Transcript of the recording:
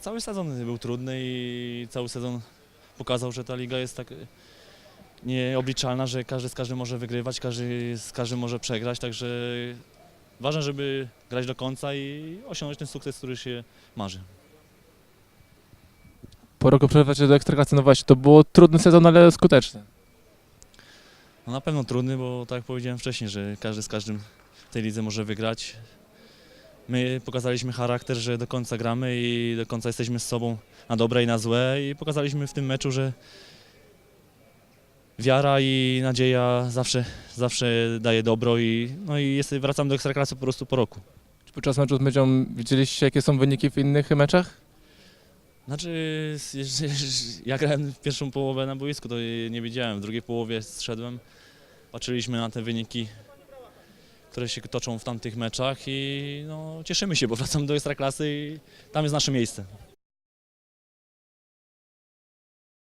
Cały sezon był trudny i cały sezon pokazał, że ta liga jest tak nieobliczalna, że każdy z każdym może wygrywać, każdy z każdym może przegrać, także ważne, żeby grać do końca i osiągnąć ten sukces, który się marzy. Po roku przerwać do Ekstraklasy, no właśnie, to było trudny sezon, ale skuteczny. No na pewno trudny, bo tak jak powiedziałem wcześniej, że każdy z każdym w tej lidze może wygrać. My pokazaliśmy charakter, że do końca gramy i do końca jesteśmy z sobą na dobre i na złe i pokazaliśmy w tym meczu, że wiara i nadzieja zawsze, zawsze daje dobro i, no i jest, wracam do Ekstraklasy po prostu po roku. Czy podczas meczu z Mydzią widzieliście, jakie są wyniki w innych meczach? Znaczy, ja grałem w pierwszą połowę na boisku, to nie wiedziałem. W drugiej połowie zszedłem, patrzyliśmy na te wyniki, które się toczą w tamtych meczach i no, cieszymy się, bo wracamy do Ekstraklasy i tam jest nasze miejsce.